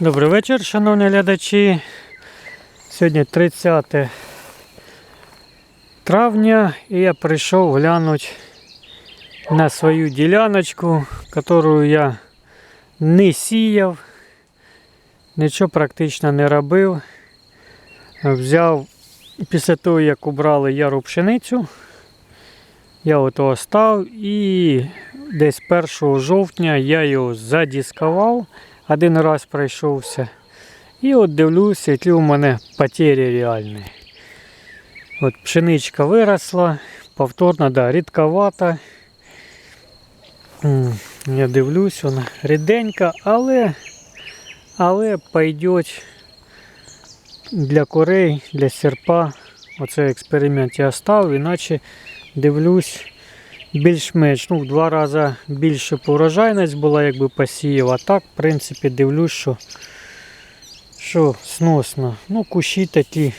Добрий вечір, шановні глядачі. Сьогодні 30 травня і я прийшов глянути на свою діляночку, яку я не сіяв, нічого практично не робив. Взяв після того, як убрали яру пшеницю, я ото став і десь 1 жовтня я його задіскував один раз пройшовся. І от дивлюся, які у мене потері реальні. От пшеничка виросла, повторно, да, рідковата. Я дивлюсь, вона ріденька, але, але пойдеть для корей, для серпа. Оцей експеримент я став, іначе дивлюсь більш-менш, ну, в два рази більше по урожайність була, якби посіяв. А так, в принципі, дивлюсь, що, що сносно. Ну, кущі такі.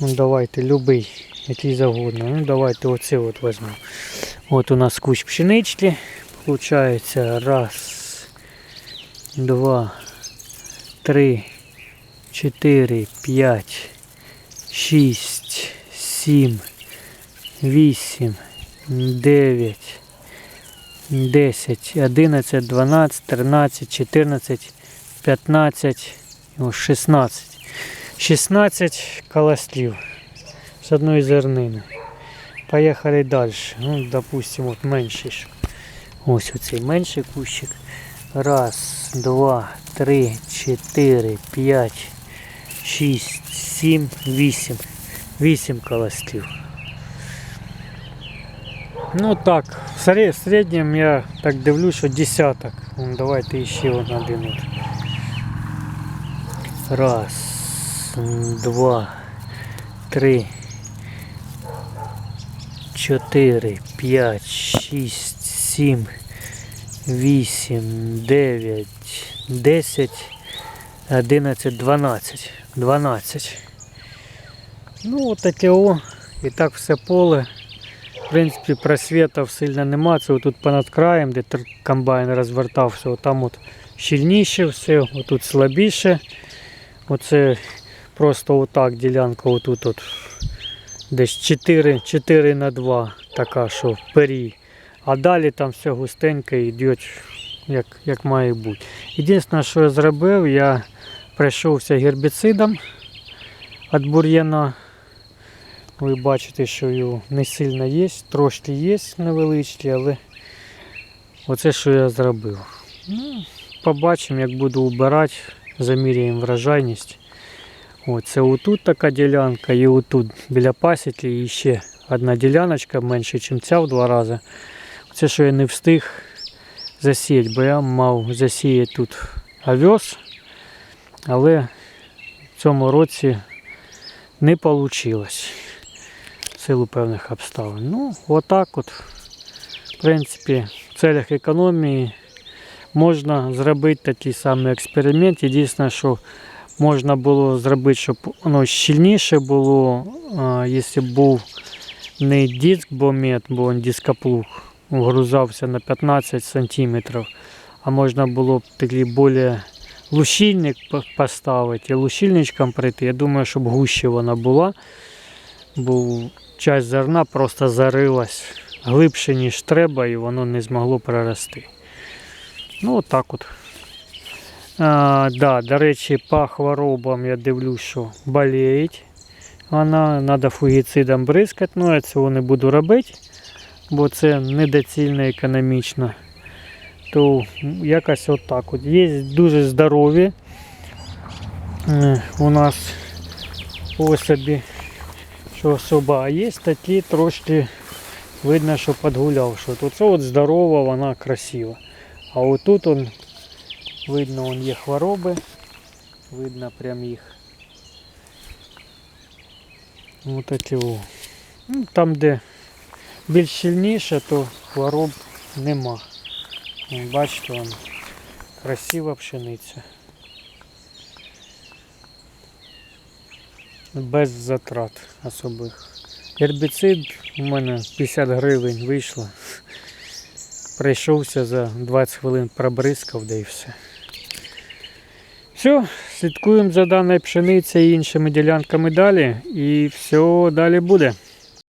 Ну, давайте, любий, який завгодно. Ну, давайте оце от візьмемо. От у нас кущ пшенички. Получається раз, два, три, чотири, п'ять, шість, сім, вісім. 9, 10, 11, 12, 13, 14, 15, о, 16. 16 колослів з одної зернини. Поїхали далі. Ну, допустим, от менший. Ось оцей менший кущик. Раз, два, три, чотири, п'ять, шість, сім, вісім. Вісім колослів. Ну так, в середньому я так дивлюсь, що десяток. Давайте ще один. Раз, два, три, чотири, п'ять, шість, сім, вісім, дев'ять, десять, одинадцять, дванадцять. Дванадцять. Ну, от таке о. І так все поле. В принципі, просвітів сильно нема. Це отут понад краєм, де комбайн розвертався, там от щільніше все, отут слабіше. Оце просто отак ділянка, отут от десь 4, 4 на 2, така, що в пері. А далі там все густенько йде, як, як має бути. Єдине, що я зробив, я пройшовся гербіцидом від бур'яна. Ви бачите, що його не сильно є, трошки є невеличкі, але оце що я зробив. Ну, побачимо, як буду убирати, заміряємо врожайність. О, це отут така ділянка, і отут біля пасіки і ще одна діляночка менше, ніж ця в два рази. Це що я не встиг засіяти, бо я мав засіяти тут овес, але в цьому році не вийшло силу певних обставин. Ну, отак от, в принципі, в целях економії можна зробити такий самий експеримент. Єдине, що можна було зробити, щоб воно щільніше було, якщо був не диск бомет, бо він дископлуг вгрузався на 15 сантиметрів, а можна було б такий більш лущильник поставити і лущильничком прийти. Я думаю, щоб гуще вона була, бо часть зерна просто зарилась глибше, ніж треба, і воно не змогло прорости. Ну, отак от. А, да, до речі, по хворобам я дивлюсь, що боліють. Вона треба фугіцидом бризкати, ну я цього не буду робити, бо це недоцільно економічно. То якось отак от. Є дуже здорові. е, У нас особі, що особа, а є такі трошки видно, що підгуляв. Що тут це от здорова, вона красива. А отут он, видно, он є хвороби. Видно прям їх. Ось такі о. Ну, там, де більш щільніше, то хвороб нема. Бачите, красива пшениця. Без затрат особих. Гербіцид у мене 50 гривень вийшло. Прийшовся за 20 хвилин пробризкав, да і все. Все, слідкуємо за даною пшеницею і іншими ділянками далі. І все далі буде.